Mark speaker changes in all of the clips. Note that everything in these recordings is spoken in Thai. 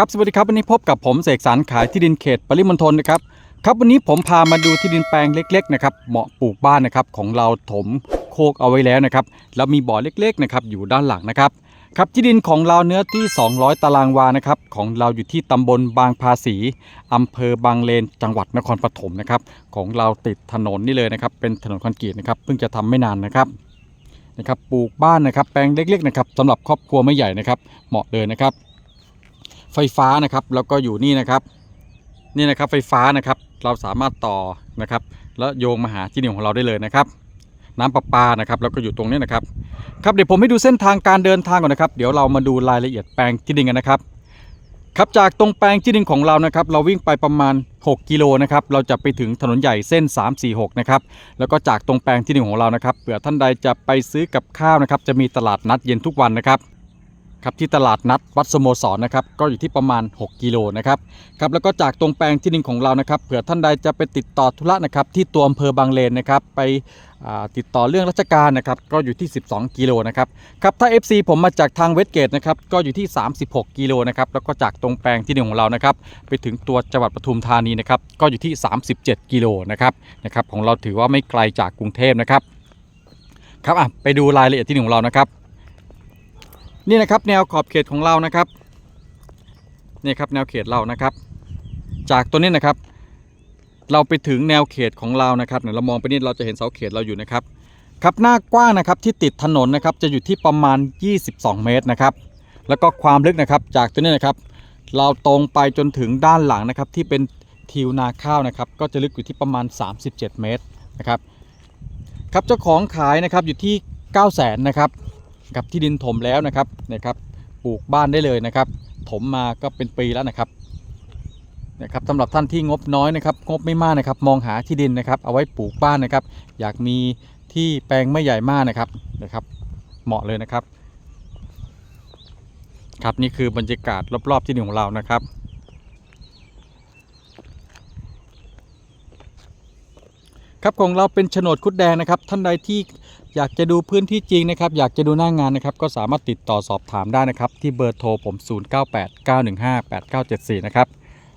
Speaker 1: ครับสวัสดีครับวันนี้พบกับผมเสกสรรขายที่ดินเขตปริมณฑลนะครับครับวันนี้ผมพามาดูที่ดินแปลงเล็กๆนะครับเหมาะปลูกบ้านนะครับของเราถมโคกเอาไว้แล้วนะครับแล้วมีบ่อเล็กๆนะครับอยู่ด้านหลังนะครับครับที่ดินของเราเนื้อที่ 200 ตารางวานะครับของเราอยู่ที่ตำบลบางภาษีอำเภอบางเลน จังหวัดนครปฐมนะครับของเราติดถนนนี่เลยนะครับเป็นถนนคอนกรีตนะครับเพิ่งจะทำไม่นานนะครับนะครับปลูกบ้านนะครับแปลงเล็กๆนะครับสำหรับครอบครัวไม่ใหญ่นะครับเหมาะเลยนะครับ ไฟฟ้านะครับ แล้วก็อยู่นี่นะครับ นี่นะครับไฟฟ้านะครับ เราสามารถต่อนะครับ แล้วโยงมาหาที่ดินของเราได้เลยนะครับ น้ำประปานะครับแล้วก็อยู่ตรงนี้นะครับ ครับเดี๋ยวผมให้ดูเส้นทางการเดินทางก่อนนะครับ เดี๋ยวเรามาดูรายละเอียดแปลงที่ดินกันนะครับครับจากตรงแปลงที่ดินของเรานะครับ เราวิ่งไปประมาณ 6 กิโลนะครับ เราจะไปถึงถนนใหญ่เส้น 346 นะครับ แล้วก็จากตรงแปลงที่ดินของเรานะครับเผื่อท่านใดจะไปซื้อกับข้าวนะครับ จะมีตลาดนัดเย็นทุกวันนะครับ ครับที่ตลาดนัดวัดสโมสรนะครับก็อยู่ที่ประมาณ 6 กิโลนะครับครับแล้วก็จากตรงแปลงที่ดินของเรานะครับเผื่อท่านใดจะไปติดต่อธุระนะครับที่ตัวอำเภอบางเลนนะครับไปติดต่อเรื่องราชการนะครับก็อยู่ที่ 12 กิโลนะครับครับถ้า FC ผมมาจากทางเวสเกตนะครับก็อยู่ที่ 36 กิโลนะครับแล้วก็จากตรงแปลงที่ดินของเรานะครับไปถึงตัวจังหวัดปทุมธานีนะครับก็อยู่ที่ 37 กิโลนะครับนะครับของเราถือว่าไม่ไกลจากกรุงเทพนะครับครับอะไปดูรายละเอียดที่ดินของเรานะครับ นี่นะครับแนวขอบเขตของเรานะครับนี่ครับแนวเขตเรานะครับ จากตัวนี้นะครับ เราไปถึงแนวเขตของเรานะครับเนี่ยเรามองไปนี่เราจะเห็นเสาเขตเราอยู่นะครับครับหน้ากว้างนะครับที่ติดถนนนะครับจะอยู่ที่ประมาณ 22 เมตรนะครับ แล้วก็ความลึกนะครับจากตัวนี้นะครับ เราตรงไปจนถึงด้านหลังนะครับที่เป็นทิวนาข้าวนะครับ ก็จะลึกอยู่ที่ประมาณ 37 เมตรนะครับ ครับเจ้าของขายนะครับอยู่ที่ 9 0 0 0 0นนะครับ กับที่ดินถมแล้วนะครับนะครับปลูกบ้านได้เลยนะครับ ถมมาก็เป็นปีแล้วนะครับนะครับสำหรับท่านที่งบน้อยนะครับ งบไม่มากนะครับ มองหาที่ดินนะครับ เอาไว้ปลูกบ้านนะครับ อยากมีที่แปลงไม่ใหญ่มากนะครับนะครับ เหมาะเลยนะครับ ครับนี่คือบรรยากาศรอบๆที่ดินของเรานะครับ ครับของเราเป็นโฉนดคุดแดงนะครับท่านใดที่อยากจะดูพื้นที่จริงนะครับอยากจะดูหน้างงานนะครับก็สามารถติดต่อสอบถามได้นะครับที่เบอร์โทรผม 0989158974 นะครับ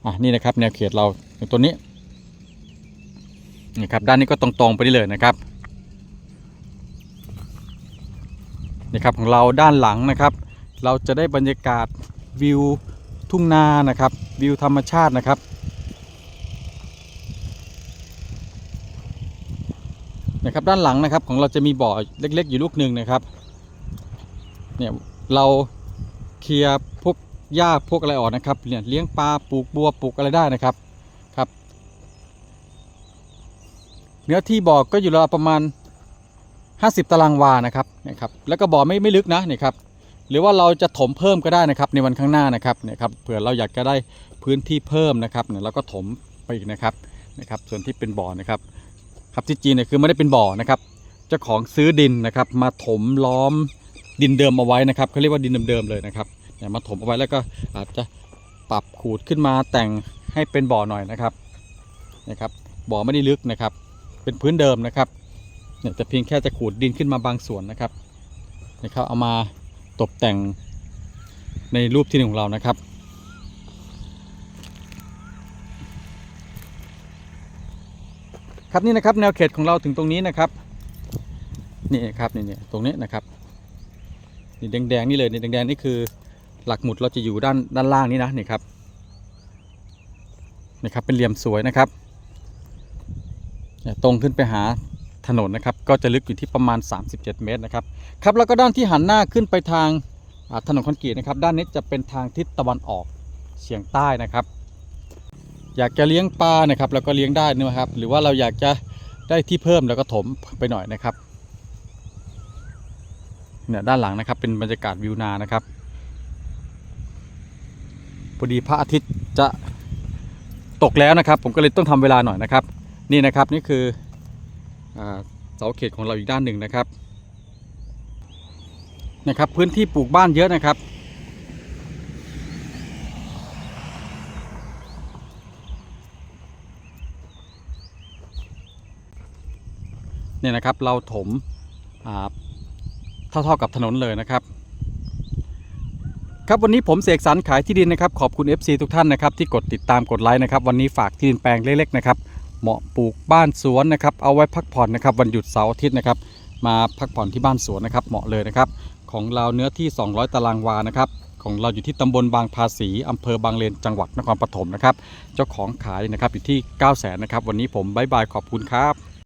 Speaker 1: อะนี่นะครับแนวเขตเราอย่างตัวนี้นี่ครับด้านนี้ก็ตรงๆไปได้เลยนะครับนี่ครับของเราด้านหลังนะครับ เราจะได้บรรยากาศวิวทุ่งนานะครับวิวธรรมชาตินะครับ นะครับด้านหลังนะครับของเราจะมีบ่อเล็ก ๆ อยู่ลูกหนึ่งนะครับเนี่ยเราเคลียร์พวกหญ้าพวกอะไรออกนะครับเนี่ยเลี้ยงปลาปลูกบัวปลูกอะไรได้นะครับครับ เนื้อที่บ่อก็อยู่ราวประมาณ 50 ตารางวานะครับเนี่ยครับแล้วก็บ่อไม่ไม่ลึกนะเนี่ยครับหรือว่าเราจะถมเพิ่มก็ได้นะครับในวันข้างหน้านะครับเนี่ยครับเผื่อเราอยากจะได้พื้นที่เพิ่มนะครับเนี่ยเราก็ถมไปอีกนะครับนะครับส่วนที่เป็นบ่อนะครับ ครับที่จริงเนี่ยคือไม่ได้เป็นบ่อนะครับเจ้าของซื้อดินนะครับ มาถมล้อมดินเดิมเอาไว้นะครับเขาเรียกว่าดินเดิมๆเลยนะครับเนี่ยมาถมเอาไว้แล้วก็อาจจะปรับขูดขึ้นมาแต่งให้เป็นบ่อหน่อยนะครับนะครับบ่อไม่ได้ลึกนะครับ เป็นพื้นเดิมนะครับเนี่ยแต่เพียงแค่จะขูดดินขึ้นมาบางส่วนนะครับนะครับเอามาตกแต่งในรูปที่หนึ่งของเรานะครับ ครับนี่นะครับแนวเขตของเราถึงตรงนี้นะครับนี่ครับนี่เนี่ยตรงนี้นะครับนี่แดงๆนี่เลยนี่แดงๆนี่คือหลักหมุดเราจะอยู่ด้านด้านล่างนี้นะนี่ครับนี่ครับเป็นเหลี่ยมสวยนะครับตรงขึ้นไปหาถนนนะครับก็จะลึกอยู่ที่ประมาณ 37 เมตรนะครับครับแล้วก็ด้านที่หันหน้าขึ้นไปทางถนนคอนกรีตนะครับด้านนี้จะเป็นทางทิศตะวันออกเฉียงใต้นะครับ อยากจะเลี้ยงปลานะครับแล้วก็เลี้ยงได้นะครับ หรือว่าเราอยากจะได้ที่เพิ่มแล้วก็ถมไปหน่อยนะครับเนี่ยด้านหลังนะครับเป็นบรรยากาศวิวนานะครับพอดีพระอาทิตย์จะตกแล้วนะครับ ผมก็เลยต้องทำเวลาหน่อยนะครับ นี่นะครับนี่คือเสาเขตของเราอีกด้านหนึ่งนะครับนะครับ พื้นที่ปลูกบ้านเยอะนะครับ เนี่ยนะครับเราถมอ่าเท่าๆกับถนนเลยนะครับครับวันนี้ผมเสกสรรขายที่ดินนะครับขอบคุณ FC ทุกท่านนะครับที่กดติดตามกดไลค์นะครับวันนี้ฝากที่ดินแปลงเล็กๆนะครับเหมาะปลูกบ้านสวนนะครับเอาไว้พักผ่อนนะครับวันหยุดเสาร์อาทิตย์นะครับมาพักผ่อนที่บ้านสวนนะครับเหมาะเลยนะครับของเราเนื้อที่ 200 ตารางวานะครับของเราอยู่ที่ตำบลบางภาษีอำเภอบางเลนจังหวัดนครปฐมนะครับเจ้าของขายนะครับอยู่ที่ 9 0 0 0 0นนะครับวันนี้ผมบายบายขอบคุณครับ